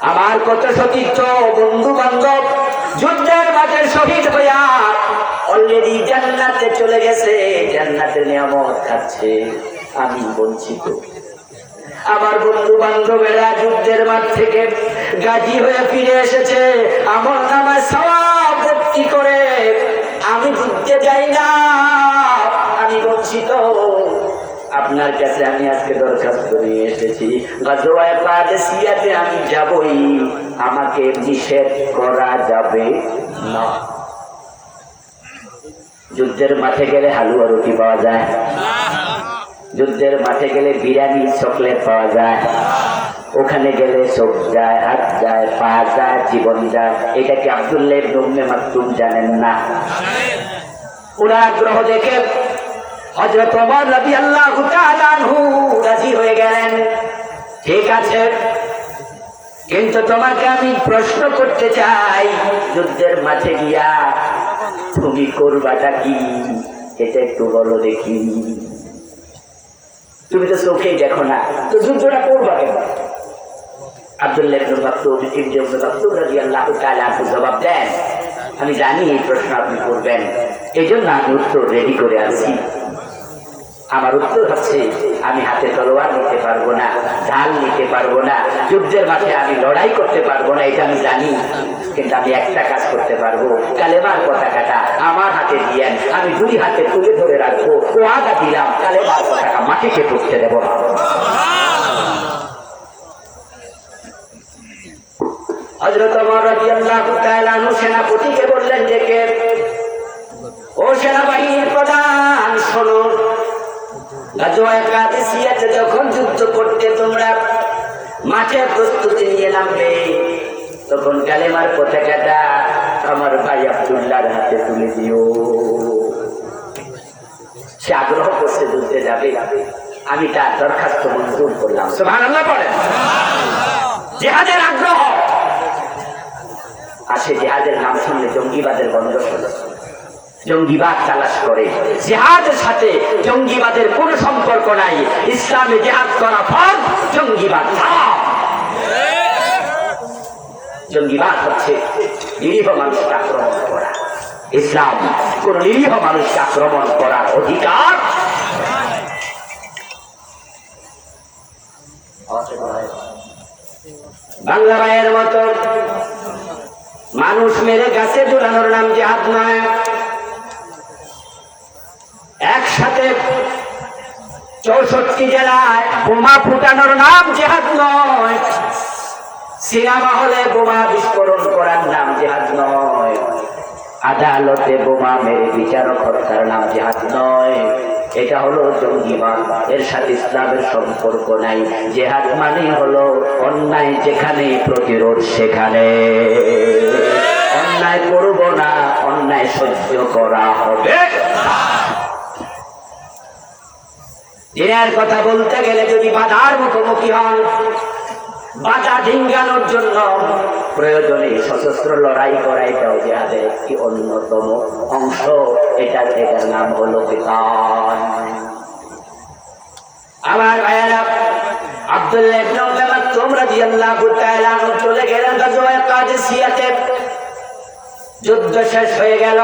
আমার কত সতীর্থ বন্ধু বান্ধব যুদ্ধের মাঝে শহীদ হইয়া অলরেডি জান্নাতে চলে গেছে, জান্নাতের নিয়ামত খাচ্ছে, আমি বঞ্চিত। আমার বন্ধু বান্ধবেরা যুদ্ধের মাঠ থেকে গাজী হয়ে ফিরে এসেছে আমার নামায় ভর্তি করে, আমি যুদ্ধে যাই না, আমি বঞ্চিত। আপনার কাছে আমি আজকে দরখাস্ত নিয়ে এসেছি। কাদেসিয়াতে আমি যাবই। আমাকে নিষেধ করা যাবে না। যুদ্ধের মাঠে গেলে হালুয়া রুটি পাওয়া যায়। যুদ্ধের মাঠে গেলে বিরিয়ানি, চকলেট পাওয়া যায়। ওখানে গেলে চোখ যায়, হাত যায়, পা যায়, জীবন যায়। এটা কি আবদুল্লাহ জানেন না? ওরা আগ্রহ দেখে হজরত ওমর তাআলা আনহু রাজি হয়ে গেলেন। ঠিক আছে, কিন্তু তোমাকে আমি প্রশ্ন করতে চাই, যুদ্ধের মাঠে গিয়া তুমি করবাটা কি? এটা একটু বলো দেখি। তুমি তো চোখেই দেখো না, তো যুদ্ধটা করবা কেন? জবাব দেন, আমি জানি এই প্রশ্ন আপনি করবেন এই জন্য আমি উত্তর রেডি করে আছি আমার উত্তর হচ্ছে, আমি হাতে তলোয়ার নিতে পারব না, ঢাল নিতে পারব না, যুদ্ধের মাঠে আমি লড়াই করতে পারব না, এটা আমি জানি, কিন্তু আমি একটা কাজ করতে পারব, কালেমার পতাকাটা আমার হাতে দিয়েন আমি দুই হাতে তুলে ধরে রাখব ও আগা দিলাম, কালেমার পতাকা মাটিতে পড়তে দেবো। হজরত রাদিয়াল্লাহু তাআলা আনহু সেনাপতিকে বললেন যে কে গাজওয়ায়ে কাদেসিয়াতে যখন যুদ্ধ করতে তোমরা মাঠে প্রস্তুতি নিয়ে নামবে, তখন কালেমার পতাকাটা আমার ভাই আব্দুল্লাহর হাতে তুলে দিও। সে আগ্রহ করছে যুদ্ধে যাবে। আমি তার দরখাস্ত মঞ্জুর করলাম। জেহাদের আগ্রহ। আর সে জেহাদের নাম শুনলে জঙ্গিবাদের গন্ধ শোনে জঙ্গিবাদ তালাশ করে। জেহাদের সাথে জঙ্গিবাদের কোনো সম্পর্ক নাই। ইসলামে জেহাদ করা ফরজ, জঙ্গিবাদ। জঙ্গিবাদ হচ্ছে নিরীহ মানুষকে আক্রমণ করা। ইসলাম কোন নিরীহ মানুষকে আক্রমণ করার অধিকার বাংলা ভাইয়ের মতো মানুষ মেরে গাছে ঝুলানোর নাম জেহাদ নয় একসাথে চৌষট্টি জেলায় বোমা ফুটানোর নাম জেহাদ নয়। সিনেমা হলে বোমা বিস্ফোরণ করার নাম জেহাদ নয়। আদালতে বোমা মেরে বিচারক হত্যার নাম জেহাদ নয়। এটা হলো জঙ্গিবাদ এর সাথে ইসলামের সম্পর্ক নাই। জেহাদ মানে হলো অন্যায় যেখানে, প্রতিরোধ সেখানে। অন্যায় করব না, অন্যায় সহ্য করা হবে। দিনের কথা বলতে গেলে যদি বাধার মুখোমুখি হন, বাধা ডিঙ্গানোর জন্য প্রয়োজনে সশস্ত্র লড়াই করা এটাও জেহাদের একটি অন্যতম অংশ। এটা এটার নাম হলো বিতান আমার ভাইয়েরা, আব্দুল্লাহ ইবনে মাকতুম রাদিয়াল্লাহু তাআলা চলে গেলেন গাজওয়ায়ে কাদেসিয়াতে। যুদ্ধ শেষ হয়ে গেল।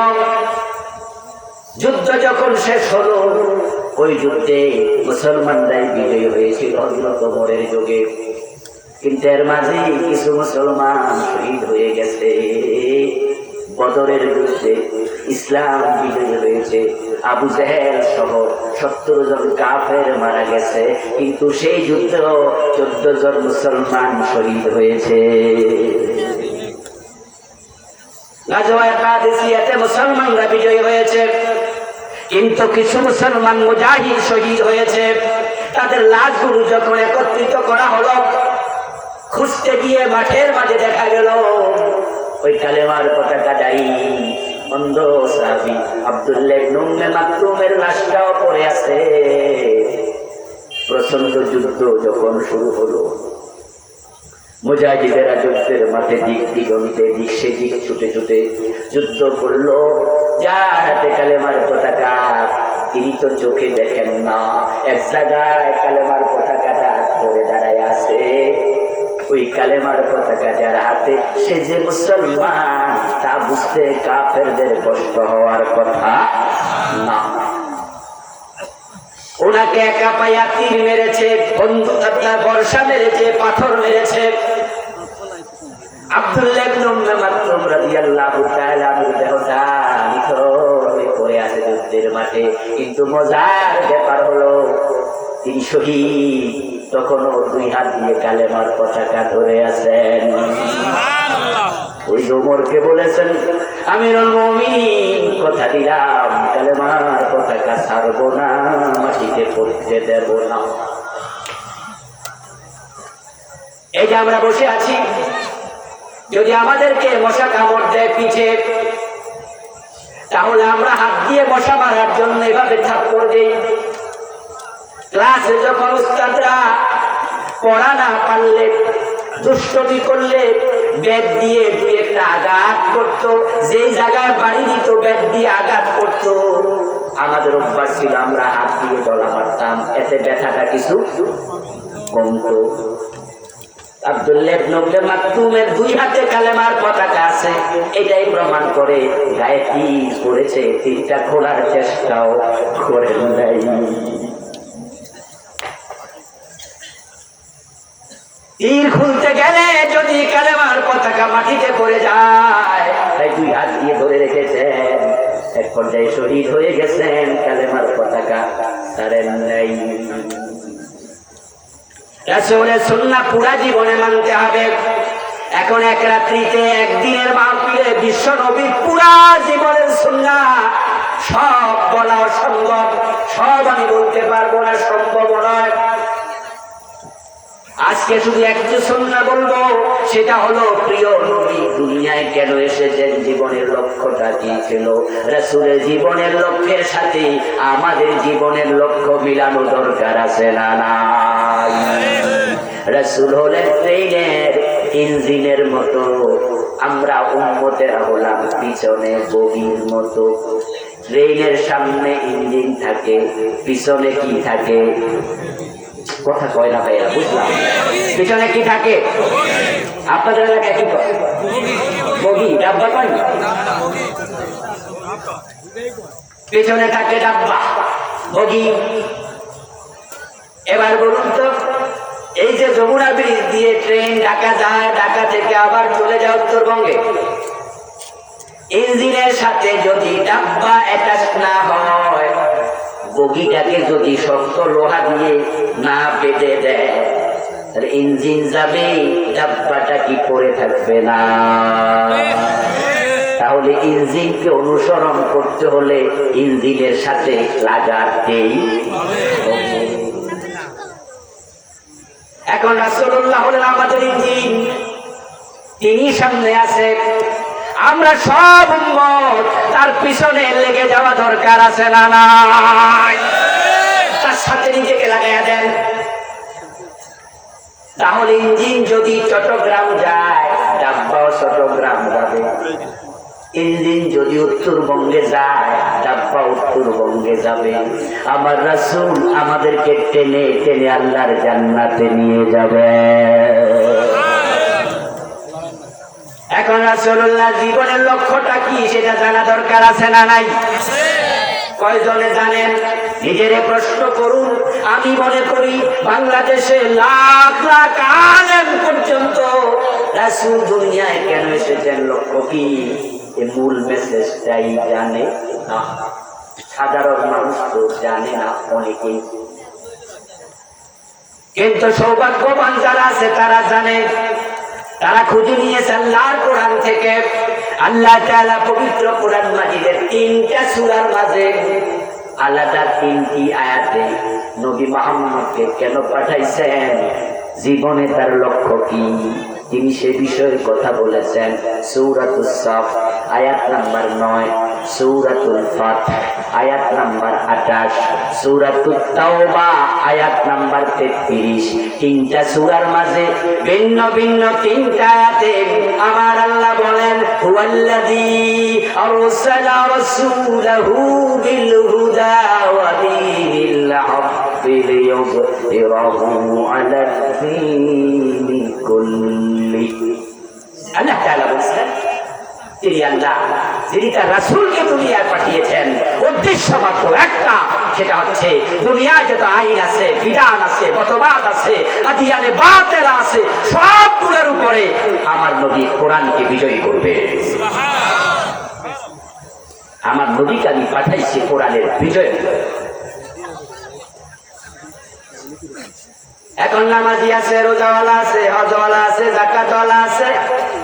যুদ্ধ যখন শেষ হলো ওই যুদ্ধে মুসলমানরাই বিজয়ী হয়েছিল ওমরের যুগে। কিন্তু এর মাঝে কিছু মুসলমান শহীদ হয়ে গেছে। বদরের যুদ্ধে ইসলাম বিজয়ী হয়েছে। আবু জাহেল সহ সত্তর জন কাফের মারা গেছে। কিন্তু সেই যুদ্ধে চোদ্দ জন মুসলমান শহীদ হয়েছে। মুসলমানরা বিজয়ী হয়েছে। কিন্তু কিছু মুসলমান মুজাহিদ শহীদ হয়েছে। তাদের লাশগুলো যখন একত্রিত করা হলো, খুঁজতে গিয়ে মাঠের মাঝে দেখা গেল, ওই কালেমার পতাকা যাই অন্ধ সাহাবি আব্দুল্লাহ নুমে মাকতুমের লাশটাও পড়ে আছে। প্রচণ্ড যুদ্ধ যখন শুরু হলো মুজাহিদেরা যুদ্ধের মাঠে দিক দিগন্তে দিক সে দিক ছুটে ছুটে যুদ্ধ করল। যার হাতে কালেমার পতাকা, তিনি তো চোখে দেখেন না। এক জায়গায় কালেমার পতাকাটা ধরে দাঁড়ায় আছে। ওই কালেমার পতাকা যার হাতে, সে যে মুসলমান, তা বুঝতে কাফেরদের কষ্ট হওয়ার কথা না। ওনাকে একা পাইয়া তীর মেরেছে, বন্ধু বর্ষা মেরেছে, পাথর মেরেছে। আব্দুল্লাহ ইবনে উম্মে মাকতুম রাদিয়াল্লাহু তাআলা দেহটা নিথর পড়ে আছে যুদ্ধের মাঠে। কিন্তু মজার ব্যাপার হলো তিনি শহীদ। তখনও দুই হাত দিয়ে কালেমার পতাকা ধরে আছেন। ওই ওমরকে বলেছেন মুমিন কথা দিলাম কালেমার পতাকা ছাড়বো না মাটিতে পড়তে দেব না। এই যে আমরা বসে আছি যদি আমাদেরকে মশা কামড় দেয় পিঠে, তাহলে আমরা হাত দিয়ে মশা মারার জন্য এভাবে থাপ্পড় দিই। ক্লাসে যখন উস্তাদরা পড়া না পারলে, দুষ্টমি করলে ব্যাগ দিয়ে দুই একটা আঘাত করতো, যেই জায়গায় বাড়ি দিত ব্যাগ দিয়ে আঘাত করতো। আমাদের অভ্যাস ছিল আমরা হাত দিয়ে গলা মারতাম, এতে ব্যথাটা কিছু কমতো। দুই হাতে কালেমার পতাকা আছে। এটাই প্রমাণ করে গায়ে তীরটা খোলার তীর খুলতে গেলে যদি কালেমার পতাকা মাটিতে পড়ে যায়, তাই দুই হাত দিয়ে ধরে রেখেছেন। এক পর্যায়ে শহীদ হয়ে গেছেন, কালেমার পতাকা তারেন নাই। রাসূলের সুন্না পুরা জীবনে মানতে হবে। এখন এক রাত্রিতে, একদিনের মাহফিলে বিশ্ব নবীর পুরা জীবনের সুন্না। সব বলা অসম্ভব, সব আমি বলতে পারব না, সম্ভব নয়। আজকে শুধু একটু সন্না বলব, সেটা হলো, প্রিয় নবী দুনিয়ায় কেন এসেছেন? জীবনের লক্ষ্যটা কি ছিল? রাসূলের জীবনের লক্ষ্যের সাথে আমাদের জীবনের লক্ষ্য মিলানো দরকার আছে না রাসূল হলেন ট্রেনের ইঞ্জিনের মতো, আমরা উন্মতেরা হলাম পিছনে বগির মতো। ট্রেনের সামনে ইঞ্জিন থাকে, পিছনে কি থাকে? কথা কয় না ভাইয়া, বুঝলাম। পিছনে কি থাকে? আপনাদের এলাকায় কি বগি, ডাব্বা কয়? পেছনে থাকে ডাব্বা, বগি। এবার বলুন তো, এই যে যমুনা ব্রিজ দিয়ে ট্রেন ঢাকা যায়, ঢাকা থেকে আবার চলে যায় উত্তরবঙ্গে। ইঞ্জিনের সাথে যদি ডাব্বা অ্যাটাচ না হয় বগিটাকে যদি শক্ত লোহা দিয়ে না বেঁধে দেয়, তাহলে ইঞ্জিন যাবে, ডাব্বাটা কি পড়ে থাকবে না? তাহলে ইঞ্জিনকে অনুসরণ করতে হলে ইঞ্জিনের সাথে লাগাতেই এখন রাসূলুল্লাহ হলেন আমাদের ইঞ্জিন। তিনি সামনে আছে আমরা সব তার পিছনে লেগে যাওয়া দরকার আছে না তার সাথে নিজেকে লাগাইয়া দেন। তাহলে ইঞ্জিন যদি চট্টগ্রাম যায়, ডাব্বাও চট্টগ্রাম যাবে। ইঞ্জিন যদি উত্তরবঙ্গে যায়, ডাব্বা উত্তরবঙ্গে যাবে। আমার রাসূল আমাদেরকে টেনে টেনে আল্লাহর জান্নাতে নিয়ে যাবে। এখন রাসূলুল্লাহ জীবনের লক্ষ্যটা কি সেটা জানা দরকার আছে না নাই? কয়জনে জানেন? নিজেরে প্রশ্ন করুন। আমি মনে করি বাংলাদেশে লাখ লাখ আলেম পর্যন্ত রাসূল দুনিয়ায় কেন এসেছেন লক্ষ্য কি? এ মূল মেসেজটাই জানে না। সাধারণ মানুষ তো জানে না অনেকেই। কিন্তু সৌভাগ্যবান যারা আছে তারা জানে তারা খুঁজে নিয়েছেন আল্লাহর কোরআন থেকে। আল্লাহ তাআলা পবিত্র কোরআন মাজিদের তিনটা সুরার মাঝে আলাদা তিনটি আয়াতে নবী মাহমুদকে কেন পাঠাইছেন? জীবনে তার লক্ষ্য কি? তিনি সে বিষয়ে কথা বলেছেন সৌরাত আয়াত নাম্বার নয় সূরাতুল ফাত আয়াত নাম্বার আঠাশ সূরাতুত তাওবা আয়াত নাম্বার তেত্রিশ তিনটা সূরার মাঝে ভিন্ন ভিন্ন তিনটা আমার আল্লাহ বলেন হুয়াল্লাযী আরসালা রাসূলাহু বিল হুদা ওয়া দীনিল হক লিইয়ুযহিরাহু আলা দ্দীনি কুল্লি তাআলা বলছেন তিনি আল্লাহ যিনি তার রাসূলকে দুনিয়ায় পাঠিয়েছেন। উদ্দেশ্য মাত্র একটা সেটা হচ্ছে দুনিয়ায় যত আইন আছে বিধান আছে মতবাদ আছে আদিয়ানে বাতেরা আছে সবগুলোর উপরে আমার নবী কোরআনকে বিজয়ী করবে। আমার নবীকে আমি পাঠাইছি কোরআনের বিজয়। এখন নামাজি আছে, রোজাওয়ালা আছে, হজওয়ালা আছে, জাকাতওয়ালা আছে,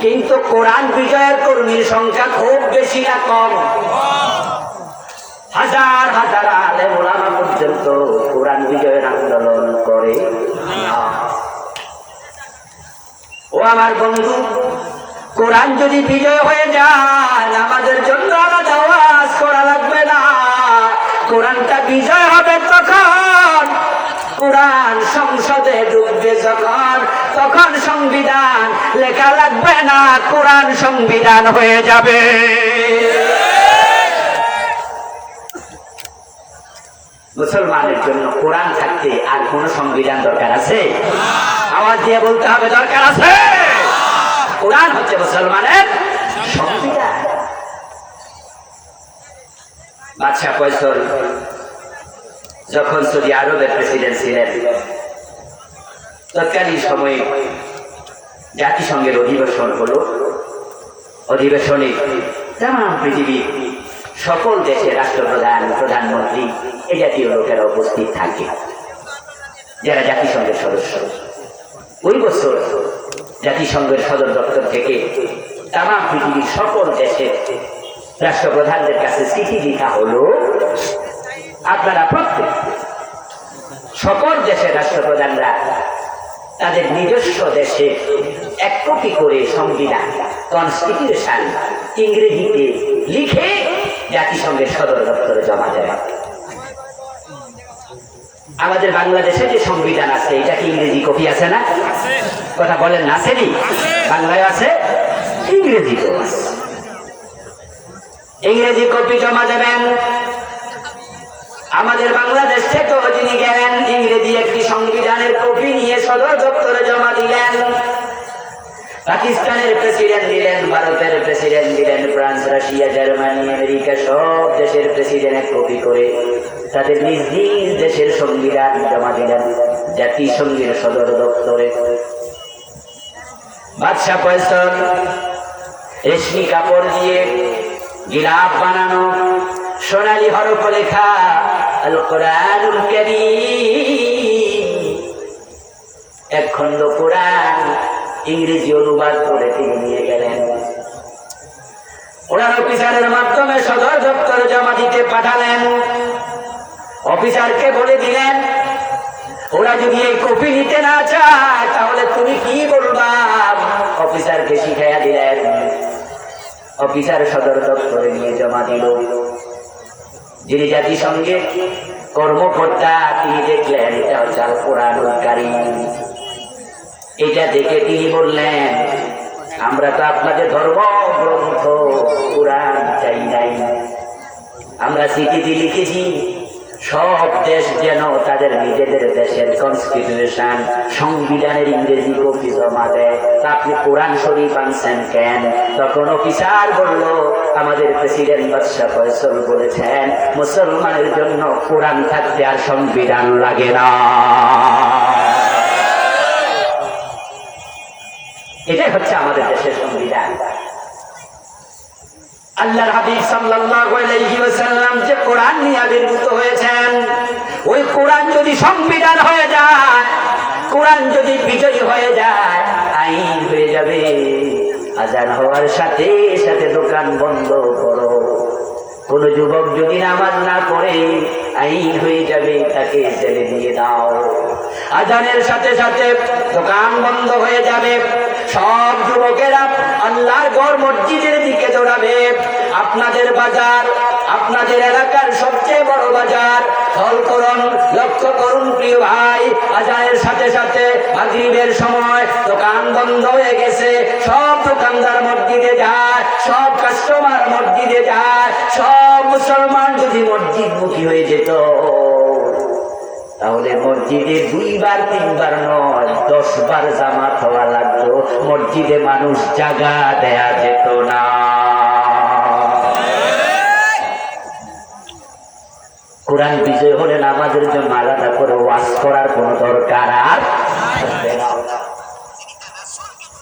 কিন্তু কোরআন বিজয়ের কর্মীর সংখ্যা খুব বেশি না কম। হাজার হাজার আলে মোলামা পর্যন্ত কোরআন বিজয়ের আন্দোলন করে। ও আমার বন্ধু, কোরআন যদি বিজয় হয়ে যায় আমাদের জন্য আলাদা আওয়াজ করা লাগবে না। কোরআনটা বিজয় হবে তখন। কোরআন সংসদে ঢুকবে যখন, তখন সংবিধান লেখা লাগবে না, কোরআন সংবিধান হয়ে যাবে। মুসলমানের জন্য কোরআন থাকতে আর কোন সংবিধান দরকার আছে? আওয়াজ দিয়ে বলতে হবে, দরকার আছে? কোরআন হচ্ছে মুসলমানের সংবিধান। বাদশাহ ফয়সল যখন সৌদি আরবের প্রেসিডেন্ট ছিলেন, তৎকালীন সময়ে জাতিসংঘের অধিবেশন হলো। অধিবেশনে তাম পৃথিবীর সকল দেশের রাষ্ট্রপ্রধান, প্রধানমন্ত্রী এই জাতীয় লোকেরা উপস্থিত থাকে, যারা জাতিসংঘের সদস্য। ওই বছর জাতিসংঘের সদর দপ্তর থেকে তাম পৃথিবীর সকল দেশের রাষ্ট্রপ্রধানদের কাছে চিঠি লেখা হলো আপনারা প্রত্যেক সকল দেশের রাষ্ট্রপ্রধানরা তাদের নিজস্ব দেশে এক কপি করে সংবিধান কনস্টিটিউশন ইংরেজিতে লিখে জাতিসংঘের সদর দপ্তরে জমা দেবে আমাদের বাংলাদেশে যে সংবিধান আছে, এটা কি ইংরেজি কপি আছে না? কথা বলেন না সেদি বাংলায় আছে ইংরেজি আছে। ইংরেজি কপি জমা দেবেন আমাদের বাংলাদেশ থেকেও তিনি গেলেন, ইংরেজি একটি সংবিধানের কপি নিয়ে সদর দপ্তরে জমা দিলেন। পাকিস্তানের প্রেসিডেন্ট দিলেন, ভারতের প্রেসিডেন্ট দিলেন, ফ্রান্স, রাশিয়া, জার্মানি, আমেরিকা, সব দেশের প্রেসিডেন্ট কপি করে তাদের নিজ নিজ দেশের সংবিধান জমা দিলেন, জাতিসংঘের সদর দপ্তরে। বাদশাহ ফয়সল, রেশমি কাপড় দিয়ে গিলাফ বানানো সোনালি হরফ লেখা আল কোরআনুল কারীম। এক কোরআন ইংরেজি অনুবাদ করে তিনি নিয়ে গেলেন। ওনার অফিসারের মাধ্যমে সদর দপ্তরে জমা দিতে পাঠালেন। অফিসারকে বলে দিলেন, ওরা যদি এই কপি নিতে না চায়, তাহলে তুমি কি বলবা? অফিসারকে শিখাইয়া দিলেন। অফিসার সদর দপ্তরে নিয়ে জমা দিল। যিনি জাতিসংঘে কর্মকর্তা তিনি দেখলেন এটা হচ্ছে আল কোরআনুল এটা দেখে তিনি বললেন, আমরা তো আপনাদের ধর্ম, গ্রন্থ, কোরআন চাই নাই। আমরা চিঠিতে লিখেছি সব দেশ যেন তাদের নিজেদের দেশের কনস্টিটিউশন সংবিধানের ইংরেজি কপি জমা দেয়। তা আপনি কোরআন শরীফ আনছেন কেন? তখন অফিসার বলল, আমাদের প্রেসিডেন্ট বাদশাহ ফয়সল বলেছেন, মুসলমানের জন্য কোরআন থাকতে আর সংবিধান লাগে না। এটাই হচ্ছে আমাদের দেশের সংবিধান। আল্লাহর হাবিব সাল্লাল্লাহু আলাইহি ওয়াসাল্লাম যে কোরআন নিয়ে আবির্ভূত হয়েছেন, ওই কোরআন যদি সংবিধান হয়ে যায়, কোরআন যদি বিজয়ী হয়ে যায়, আইন হয়ে যাবে। আজান হওয়ার সাথে সাথে দোকান বন্ধ করো। কোন যুবক যদি নামাজ না করে আইন হয়ে যাবে, তাকে ছেড়ে দিয়ে দাও। আজানের সাথে সাথে দোকান বন্ধ হয়ে যাবে। সব যুবকেরা আল্লাহর গড় মসজিদের দিকে দৌড়াবে আপনাদের বাজার, আপনাদের এলাকার সবচেয়ে বড় বাজার। ফল করুন লক্ষ্য করুন প্রিয় ভাই, আজানের সাথে সাথে মাগরিবের সময় দোকান বন্ধ হয়ে গেছে। সব দোকানদার মসজিদে যায়, সব কাস্টমার মসজিদে যায়, সব মুসলমান যদি মসজিদ মুখী হয়ে যেত। তাহলে মসজিদে দুইবার, তিনবার নয় দশ বার জামাত হওয়া লাগতো। মসজিদে মানুষ জাগা দেয়া যেত না। কোরআন বিজয় হলে নামাজের জন্য আলাদা করে ওয়াজ করার কোন দরকার আর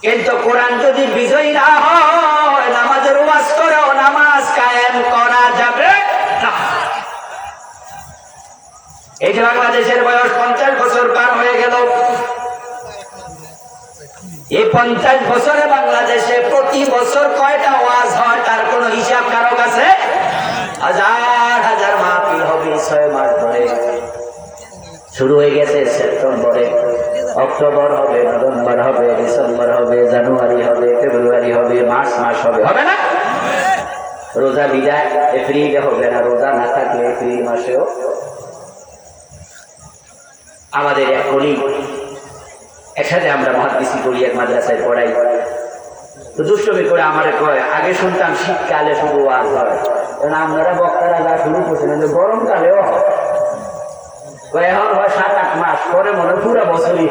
কিন্তু কোরআন যদি বিজয়ী না হয়, নামাজের ওয়াজ করেও নামাজ কায়েম করা এই যে বাংলাদেশের বয়স পঞ্চাশ বছর পার হয়ে গেল। এই পঞ্চাশ বছরে বাংলাদেশে প্রতি বছর কয়টা ওয়াজ হয় তার কোন হিসাব কারও কাছে হাজার হাজার মাহফিল হবে ছয় মাস ধরে। শুরু হয়ে গেছে সেপ্টেম্বরে। অক্টোবর হবে, নভেম্বর হবে, ডিসেম্বর হবে, জানুয়ারি হবে, ফেব্রুয়ারি হবে, মার্চ মাস হবে। হবে না? রোজা বিদায়, এপ্রিলে হবে না। রোজা না থাকলে এপ্রিল মাসেও আমাদের এক কলি একসাথে আমরা মহাদিসি করি এক মাদ্রাসায় পড়াই। তো দুষ্টমি করে আমারে কয়, আগে শুনতাম শীতকালে শুধু ওয়াজ হয়। কারণ আপনারা বক্তারা যা শুরু করছেন গরমকালেও হয়। এখন হয় সাত, আট মাস, পরে মনে পুরো বছরই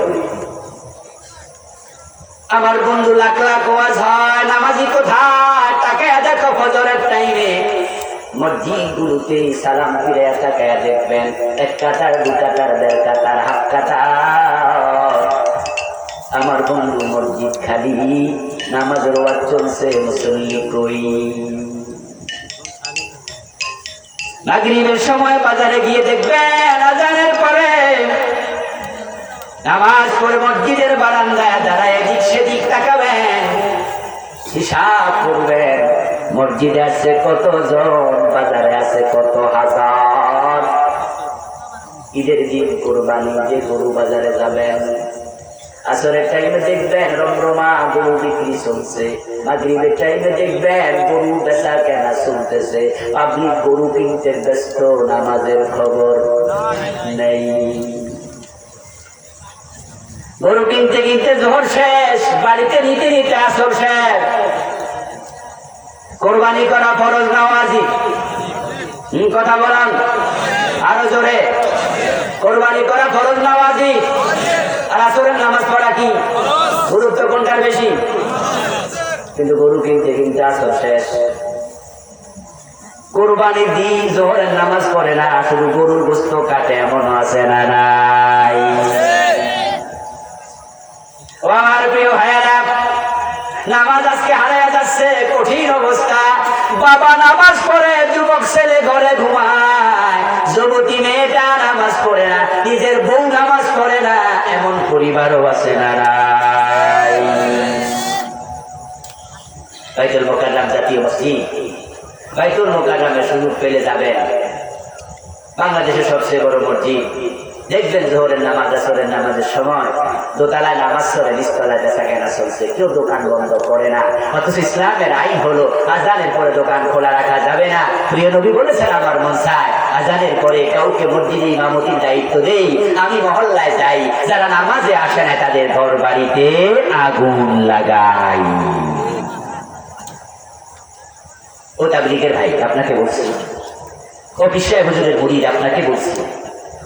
আমার বন্ধু লাখ লাখ ওয়াজ হয়, নামাজি কোথায়? তাকে দেখো ফজরের টাইমে মসজিদ গুলোতে সালাম ফিরে তাকায় দেখবেন, এক কাতার দু কাতার, দেড় কাতার, হাফ কাতার। আমার বন্ধু মসজিদ খালি, নামাজের ওয়াজ চলছে, মুসল্লি কই? মাগরিবের সময় বাজারে গিয়ে দেখবেন, আজানের পরে নামাজ পড়ে মসজিদের বারান্দায় দাঁড়ায় এদিক সেদিক তাকাবেন, হিসাব করবেন। মসজিদে আছে কতজন বাজারে আছে কত হাজার। ঈদের দিন কোরবানি যে গরু বাজারে যাবেন, আসরের টাইমে দেখবেন রমরমা গরু বিক্রি চলছে। মাগরিবের টাইমে দেখবেন গরু বেচা কেনা চলতেছে। পাবলিক গরু কিনতে ব্যস্ত, নামাজের খবর নেই। গরু কিনতে কিনতে জোহর শেষ, বাড়িতে নিতে নিতে আসর শেষ। কোরবানি করা ফরজ নামাজি হম কথা বলান। আরও জোরে। কোরবানি করা ফরজ নামাজি আর আসরের নামাজ পড়া কি? গুরুত্ব কোনটার বেশি? কিন্তু গরু কিনতে কিনতে আসর শেষ। কোরবানি দিন জোহরের নামাজ পড়ে না, শুধু গরুর গোস্ত কাটে এমন আছে না, নাই। আমার প্রিয় ভাইয়েরা, নামাজ আজকে হারাইয়া যাচ্ছে, কঠিন অবস্থা। বাবা নামাজ পড়ে, যুবক ছেলে ঘরে ঘুমায়। যুবতী মেয়েটা নামাজ পড়ে না, নিজের বউ নামাজ পড়ে না, এমন পরিবারও আছে না বাইতুল মোকাররাম জাতীয় মসজিদ। বাইতুল মোকাররামের সুযোগ পেলে যাবে বাংলাদেশের সবচেয়ে বড় মসজিদ। দেখবেন জোহরের নামাজ, আসরের নামাজের সময় দোতলায় নামাজ সরে নিচতলায় বেচা কেনা চলছে। কেউ দোকান বন্ধ করে না। অথচ ইসলামের আইন হলো, আজানের পরে দোকান খোলা রাখা যাবে না। প্রিয় নবী বলেছেন আমার মন চায়, আজানের পরে কাউকে মসজিদে ইমামতির দায়িত্ব দেই। আমি মহল্লায় যাই, যারা নামাজে আসে না, তাদের ঘর বাড়িতে আগুন লাগাই। ও তাবলিগের ভাই, আপনাকে বলছি। ও বিশ্বায় হুজুরের মুরিদ আপনাকে বলছি।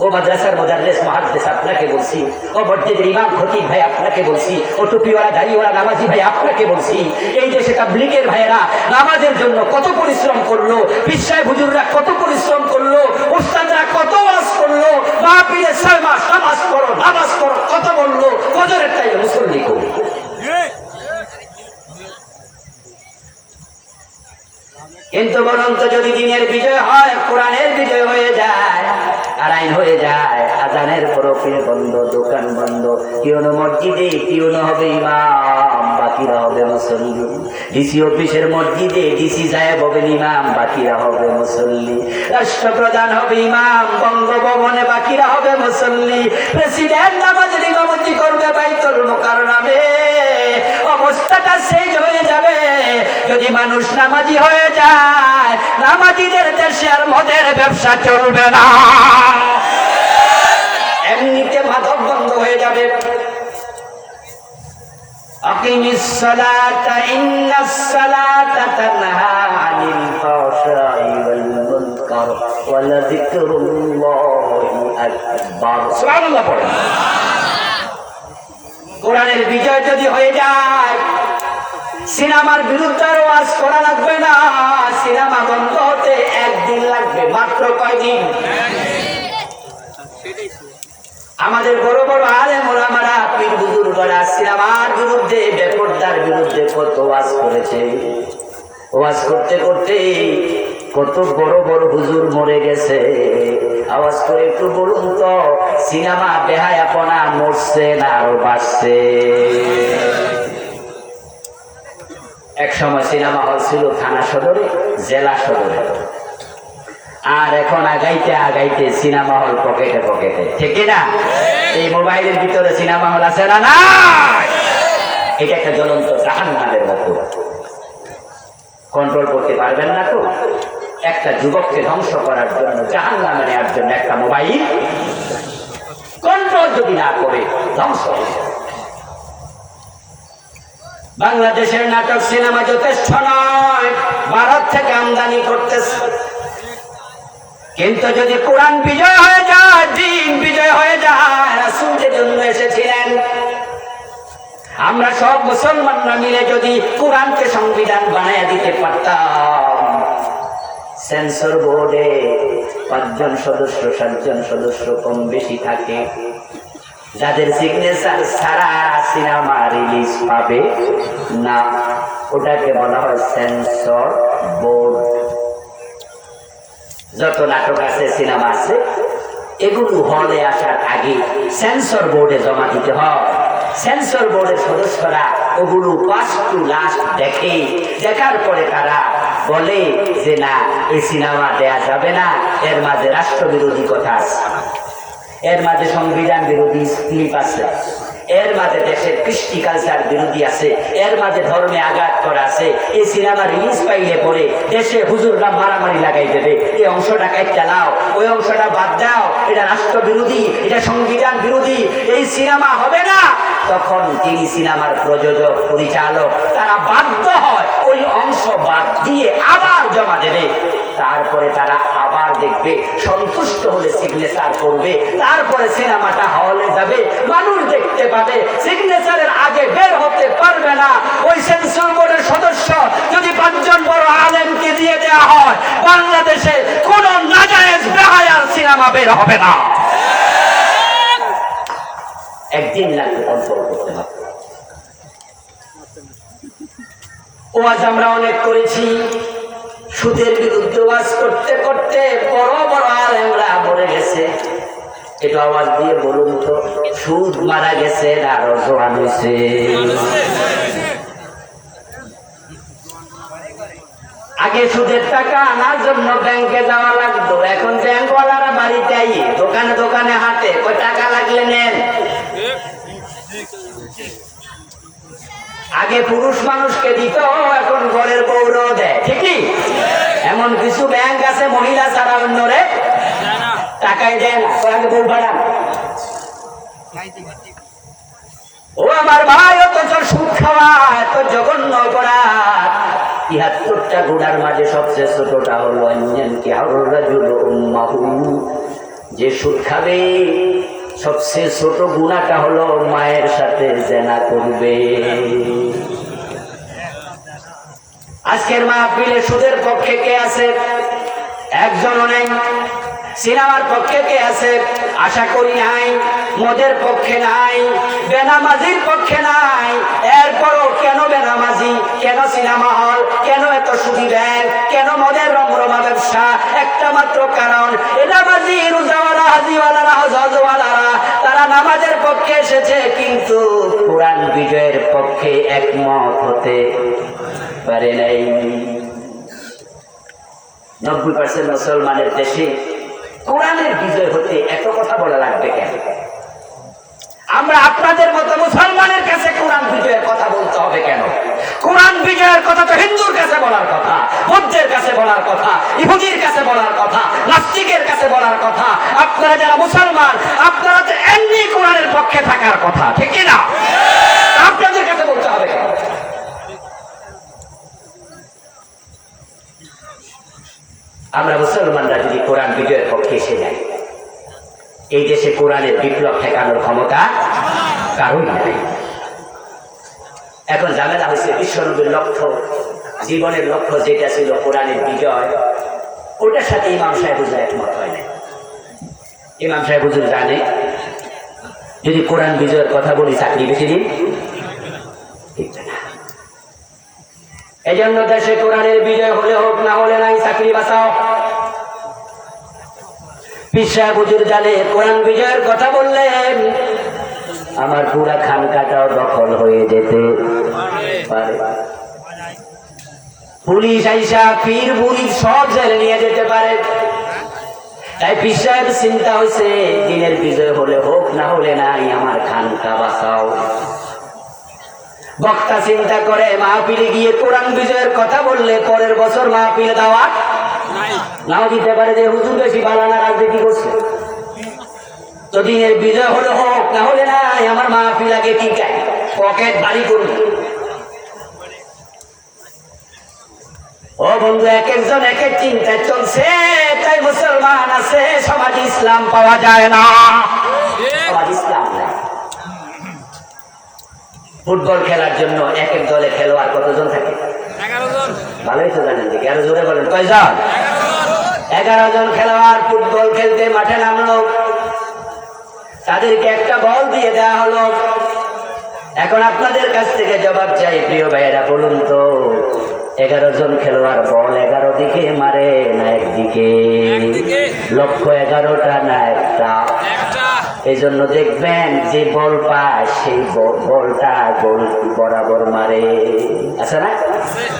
ও মাদ্রাসার মোদারলেস মহাদ্দেশ আপনাকে বলছি, ও মসজিদের ইমাম খতিব ভাই আপনাকে বলছি, ও টুপিওয়ালা, দাড়িওয়ালা, নামাজি ভাই আপনাকে বলছি, এই দেশে তাবলিগের ভাইয়েরা নামাজের জন্য কত পরিশ্রম করল, বিশ্বায় হুজুররা কত পরিশ্রম করল, উস্তাদরা কত ওয়াজ করল, মাহফিলে ছয় মাস নামাজ পড়ো নামাজ পড়ো, কত বলল, ফজরের টাইমে মুসল্লি করি কিন্তু বরঞ্চ যদি দিনের বিজয় হয়, কোরআনের বিজয় হয়ে যায় আইন হয়ে যায়। আজানের পরপে বন্ধ, দোকান বন্ধ। কিয়নো মসজিদে কিয়নো হবে ইমাম, বাকিরা হবে মুসল্লি। ডিসি অফিসের মসজিদে, ডিসি সাহেব হবেন ইমাম, বাকিরা হবে মুসল্লি। রাষ্ট্রপ্রধান হবে ইমাম, বঙ্গভবনে বাকিরা হবে মুসল্লি। প্রেসিডেন্ট নামাজের ইমামতি করবে বাইতুল মোকাররমে। অবস্থাটা শেষ হয়ে যাবে। যদি মানুষ নামাজি হয়ে যায়, নামাজিদের দেশে আর মদের ব্যবসা চলবে না এমনিতে মাধব বন্ধ হয়ে যাবে أقم الصلاة إن الصلاة تنهى عن الفحشاء والمنكر আকবার ওয়ালা যিকরুল্লাহি আকবার সুবহানাল্লাহ পড়েন কোরআনের বিজয় যদি হয়ে যায় সিনেমার বিরুদ্ধে আর ওয়াজ করা লাগবে না সিনেমা বন্ধ হতে একদিন লাগবে মাত্র কয়দিন আমাদের বড় বড় আলেম ওলামারা সিনেমার বিরুদ্ধে বেপরদার বিরুদ্ধে কত ওয়াজ করেছে। ওয়াজ করতে করতে কত বড় বড় হুজুর মরে গেছে। আওয়াজ করে একটু বলুন তো, সিনেমা বেহায়াপনা মরছে না আরও এক সময় সিনেমা হল ছিল থানা সদরে, জেলা সদরে। আর এখন আগাইতে আগাইতে সিনেমা হল পকেটে পকেটে। ঠিক না এই মোবাইলের ভিতরে সিনেমা হল আছে না এটা একটা জ্বলন্ত জাহান্নামের মতো। কন্ট্রোল করতে পারবেন না তো? একটা যুবককে ধ্বংস করার জন্য জাহান নামে নেওয়ার জন্য একটা মোবাইল। কন্ট্রোল যদি না করে, ধ্বংস বাংলাদেশের নাটক সিনেমা যথেষ্ট নয়। ভারত থেকে আমদানি করতেছে। কিন্তু যদি কোরআন বিজয় হয়ে যায়, দিন বিজয় হয়ে যায়, রাসূল যে জন্য এসেছিলেন, আমরা সব মুসলমানরা মিলে যদি কোরআনকে সংবিধান বানায় দিতে পারতাম। সেন্সর বোর্ডে পাঁচজন সদস্য, সাতজন সদস্য কম বেশি থাকে। যাদের সিগনেচার সারা সিনেমা রিলিজ পাবে না, ওটাকে বলা হয় সেন্সর বোর্ড। যত নাটক আছে, সিনেমা আছে, এগুলো হলে আসার আগে সেন্সর বোর্ডে জমা দিতে হয়। সেন্সর বোর্ডের সদস্যরা ওগুলো পাঁচ টু লাস্ট দেখে। দেখার পরে তারা বলে যে, না, এই সিনেমা দেয়া যাবে না। এর মাঝে রাষ্ট্রবিরোধী কথা আছে। এর মাঝে সংবিধান বিরোধী ক্লিপ আছে। এর মাঝে দেশের কৃষ্টি কালচার বিরোধী আছে, এর মাঝে ধর্মে আঘাত করা আছে এই সিনেমা রিলিজ পাইলে পরে দেশে হুজুররা মারামারি লাগাই দেবে। এই অংশটা কাইটা লাও ওই অংশটা বাদ দাও, এটা রাষ্ট্র বিরোধী, এটা সংবিধান বিরোধী, এই সিনেমা হবে না। তখন তিনি সিনেমার প্রযোজক, পরিচালক, তারা বাধ্য হয় ওই অংশ বাদ দিয়ে আবার জমা দেবে। তারপরে তারা আবার দেখবে, সন্তুষ্ট হলে সিগনেচার করবে, তারপরে সিনেমাটা হলে যাবে মানুষ দেখতে পাবে। সিগনেচারের আগে বের হতে পারবে না। ওই সেন্সর বোর্ডের সদস্য যদি পাঁচজন বড় আলেমকে দিয়ে দেওয়া হয়, বাংলাদেশে কোন নাজায়েজ বেহায়ার সিনেমা বের হবে না। একদিন লাগবে কন্ট্রোল করতে হবে। ওয়াজ আমরা অনেক করেছি। সুদের বিরুদ্ধে ওয়াজ করতে করতে বড় বড় আলেমরা মরে গেছে। একটু আওয়াজ দিয়ে বলুন তো, সুদ মারা গেছে আরও জোয়ান আগে সুদের টাকা আনার জন্য ব্যাংকে যাওয়া লাগতো, এখন ব্যাংকওয়ালারা বাড়িতে আইয়ে দোকানে দোকানে হাতে ওই টাকা লাগলে নেন? আগে পুরুষ মানুষকে দিত, এখন ঘরের বউরও দেয়, ঠিকই? এমন কিছু ব্যাংক আছে মহিলা ছাড়া অন্যরে ও আমার ভাই অথচ সুদ খাওয়া এত জঘন্য অপরাধ। তিয়াত্তরটা গুণার মাঝে সবচেয়ে ছোটটা হলো অঞ্জন কি? যে সুদ খাবে, সবচেয়ে ছোট গুণাটা হলো মায়ের সাথে জেনা করবে। আজকের মাহফিলে সুদের পক্ষে কে আছে? একজনও নেই। সিনেমার পক্ষে কে আছে? আশা করি নাই, মদের পক্ষে নাই, বেনামাজির পক্ষে নাই। এরপরও কেন বেনামাজি? কেন সিনেমা হল? কেন এত ব্যাংক কেন মদের রমরমা ব্যবসা? একটা মাত্র কারণ এনামাজি রোজাওয়ালা, হাজিওয়ালারা, হজওয়ালারা, তারা নামাজের পক্ষে এসেছে, কিন্তু কোরআন বিজয়ের পক্ষে একমত হতে পারে নাই। নব্বই পার্সেন্ট মুসলমানের দেশে কোরআনের বিজয় হতে এত কথা বলা লাগবে কেন? আমরা আপনাদের মতো মুসলমানের কাছে কোরআন বিজয়ের কথা বলতে হবে কেন? কোরআন বিজয়ের কথা তো হিন্দুর কাছে বলার কথা, বৌদ্ধের কাছে বলার কথা, ইহুদির কাছে বলার কথা, নাস্তিকের কাছে বলার কথা। আপনারা যারা মুসলমান, আপনারা তো এমনি কোরআনের পক্ষে থাকার কথা, ঠিক না? আপনাদের কাছে বলতে হবে কেন? আমরা মুসলমানরা যদি কোরআন বিজয়ের পক্ষে এসে যায় এই দেশে কোরআনের বিপ্লব ঠেকানোর ক্ষমতা কারণ নাই। এখন ঝামেলা হয়েছে বিশ্বনবীর লক্ষ্য, জীবনের লক্ষ্য যেটা ছিল কোরআনের বিজয়। ওটার সাথে ইমাম সাহেব হুজুর একমত হয় না ইমাম সাহেব হুজুর জানে, যদি কোরআন বিজয়ের কথা বলি, চাকরি বেশি দিন এই জন্য দেশে কোরআনের বিজয় হলে হোক, না হলে নাই, চাকরি বাঁচাও। পিসা বুজুর কোরআন বিজয়ের কথা বললেন। আমার পুরা খানকাটাও দখল হয়ে যেতে পারে। পুলিশ আইসা পীর, বুড়ি সব জেলে নিয়ে যেতে পারে। তাই পিসার চিন্তা হয়েছে, দিনের বিজয় হলে হোক, না হলে নাই, আমার খানকা বাঁচাও। বক্তা চিন্তা করে, মাহফিলে গিয়ে কোরআন বিজয়ের কথা বললে, পরের বছর মাহফিলে দাওয়াত নাও দিতে পারে যে হুজুর বেশি বালানা রাজনীতি করছে? তো দিনের বিজয় হলে হোক না হলে নাই আমার মাহফিল আগে কি চাই? পকেট ভারী করুন। ও বন্ধু এক একজন এক এক চিন্তায় চলছে তাই মুসলমান আছে সমাজ ইসলাম পাওয়া যায় না। সমাজ ইসলাম ফুটবল খেলার জন্য এক এক দলে খেলোয়াড় কতজন থাকে? ভালোই তো জানেন যে এগারো জোরে বলেন। কয়জন? এগারো জন খেলোয়াড় ফুটবল খেলতে মাঠে নামলো। তাদেরকে একটা বল দিয়ে দেওয়া হলো। এখন আপনাদের কাছ থেকে জবাব চাই প্রিয় ভাইয়েরা বলুন তো এগারো জন খেলোয়াড় বল এগারো দিকে মারে না একদিকে। লক্ষ্য এগারোটা না একটা। এই জন্য দেখবেন যে বল পায়, সেই বলটা গোল বরাবর মারে। আছে না?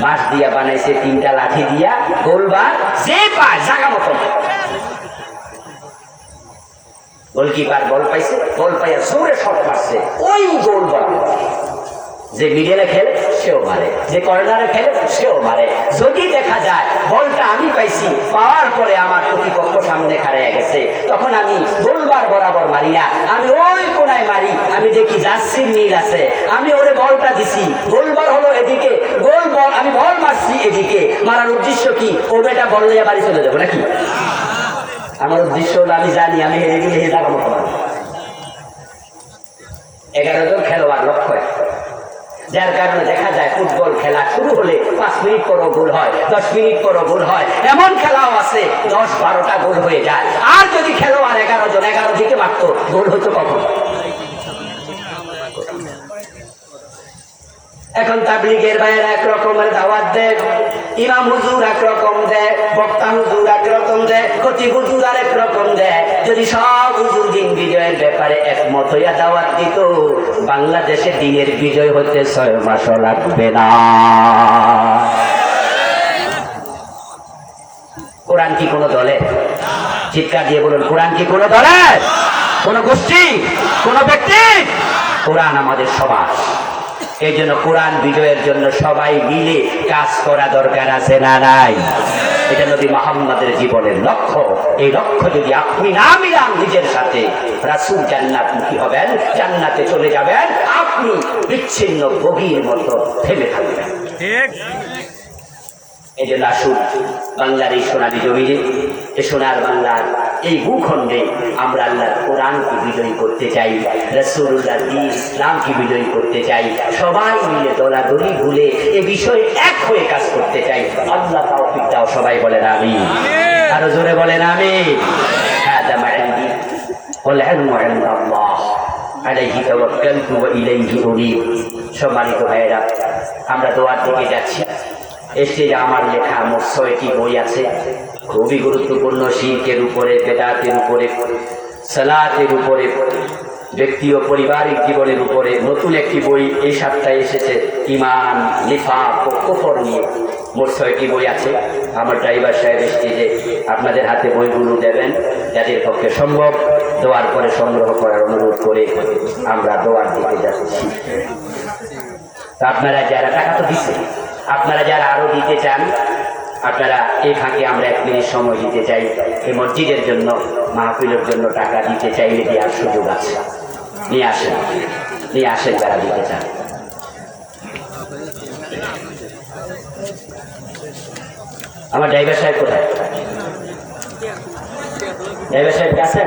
মাছ দিয়া বানাইছে, তিনটা লাঠি দিয়া গোলবার যে পায়, জাগা মতো গোলকিপার বল পাইছে, বল পাইয়া জোরে শট মারছে, ওই গোল বরাবর যে মিডলে খেলে, সেও মারে। যে কর্নারে খেলে, সেও মারে। যদি দেখা যায়, বলটা আমি পাইছি, পাওয়ার পরে আমার সামনে খাড়িয়ে গেছে। তখন আমি গোলবার বরাবর মারি না আমি ওই কোনায় মারি। আমি দেখি জার্সির নীল আছে। আমি ওরে বলটা দিছি। গোলবার হলো এদিকে। গোল বল আমি বল মারছি এদিকে। মারার উদ্দেশ্য কি? ও বেটা বল নিয়ে বাড়ি চলে যাব নাকি? আমার উদ্দেশ্য হলো, আমি জানি, আমি হেরে এগারো জন খেলোয়াড়। যার কারণে দেখা যায় ফুটবল খেলা শুরু হলে পাঁচ মিনিট পরও গোল হয়, দশ মিনিট পরও গোল হয়। এমন খেলাও আছে, দশ বারোটা গোল হয়ে যায়। আর যদি খেলোয়াড় এগারো জন, এগারো দিকে মারতো, গোল হতো কখন? এখন তাবলিগের বাইরে একরকমের দাওয়াত দেয়। ইমাম হুজুর একরকম দেয়, বক্তা হুজুর একরকম দেয় ক্ষতি হুজুর আর এক রকম দেয়। যদি সব হুজুর দিন বিজয়ের ব্যাপারে একমত হইয়া দাওয়াত দিত, বাংলাদেশে দিনের বিজয় হতে ছয় মাসও লাগবে না। কোরআন কি কোনো দলে? চিৎকার দিয়ে বলুন, কোরআন কি কোনো দলে? কোন গোষ্ঠী? কোন ব্যক্তি? কোরআন আমাদের সমাজ। এই জন্য কোরআন বিজয়ের জন্য সবাই মিলে কাজ করা দরকার আছে না নাই? এটা নবী মোহাম্মদের জীবনের লক্ষ্য। এই লক্ষ্য যদি আপনি না মিলান নিজের সাথে রাসুল জান্নাত মুখী হবেন জান্নাতে চলে যাবেন আপনি বিচ্ছিন্ন গভীর মতো থেমে থাকবেন। এই যে লাসুর বাংলার এই সোনালী জমিনে এই সোনার বাংলার এই ভূখণ্ডে আমরা আল্লাহর কোরআনকে বিজয়ী করতে চাই রসুল্লাহ দিন ইসলামকে বিজয়ী করতে চাই সবাই মিলে দলাদলি ভুলে এ বিষয়ে এক হয়ে কাজ করতে চাই আল্লাহ তাওফিক দাও সবাই বলেন আমি আরো জোরে বলেন আমি هذا ما عندي والعلم عند الله عليه توكلت وإليه أنيب সম্মানিত ভাইয়েরা আমরা দোয়ার দিকে যাচ্ছি এসে আমার লেখা মোট ছয়টি বই আছে। খুবই গুরুত্বপূর্ণ শিল্পের উপরে, বেদাতের উপরে, সালাতের উপরে, ব্যক্তি ও পারিবারিক জীবনের উপরে নতুন একটি বই এই সপ্তাহে এসেছে ইমান লিফাফ ও কুফর নিয়ে। মোট ছয়টি বই আছে। আমার ড্রাইভার সাহেব এসেছে যে আপনাদের হাতে বইগুলো দেবেন, যাদের পক্ষে সম্ভব দোয়ার পরে সংগ্রহ করার অনুরোধ করে আমরা দোয়ার দিকে যাচ্ছি। আপনারা যারা টাকা তো দিচ্ছেন আপনারা যারা আরও দিতে চান, আপনারা এই ফাঁকে আমরা এক মিনিট সময় দিতে চাই। এই মসজিদের জন্য, মাহফিলের জন্য টাকা দিতে চাইলে দেওয়ার সুযোগ আছে। নিয়ে আসেন। নিয়ে আসেন যারা দিতে চান। আমার ড্রাইভার সাহেব কোথায়? ড্রাইভার সাহেব আছেন?